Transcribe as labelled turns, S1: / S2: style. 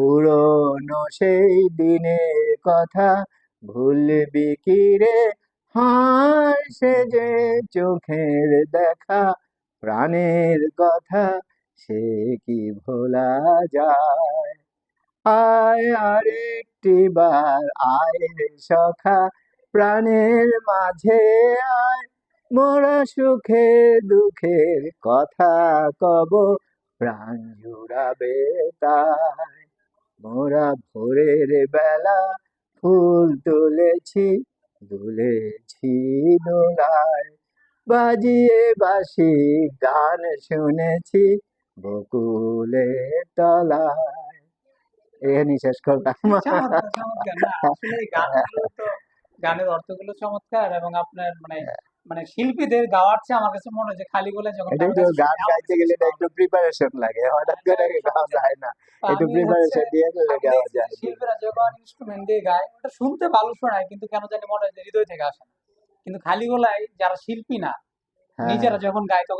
S1: পুরনো সেই দিনের কথা ভুলবি কি রে? হায় সে যে চোখের দেখা, প্রাণের কথা সে কি ভোলা যায়? আয় আরেকটি বার আয় সখা, প্রাণের মাঝে আয়। মোরা সুখে দুঃখের কথা কব, প্রাণ জুড়াবে তাই মোরা ভোরের বেলা ফুল তুলেছি দুলেছি দোলায়। বাজিয়ে বাসি গান শুনেছি বকুলে তলায়। এখানেই শেষ করলাম।
S2: গানের অর্থগুলো চমৎকার এবং আপনার মানে মানে শিল্পীদের গাওয়ার চেয়ে আমার কাছে মনে হয় যে খালি বলে যখন
S1: গান গাইতে গেলে একটু প্রিপারেশন লাগে। হঠাৎ করে গাওয়া যায় না। একটু প্রিপারেশন দিয়ে গেলে গাওয়া যায়।
S2: শিল্পীরা যখন ইনস্ট্রুমেন্ট দিয়ে গায় ওটা শুনতে ভালো শোনায় কিন্তু কেন জানি মনে হয় যে হৃদয় থেকে আসে না। কিন্তু খালি গলায় যারা শিল্পী না
S1: হ্যাঁ।
S2: নিজেরা যখন গায় তখন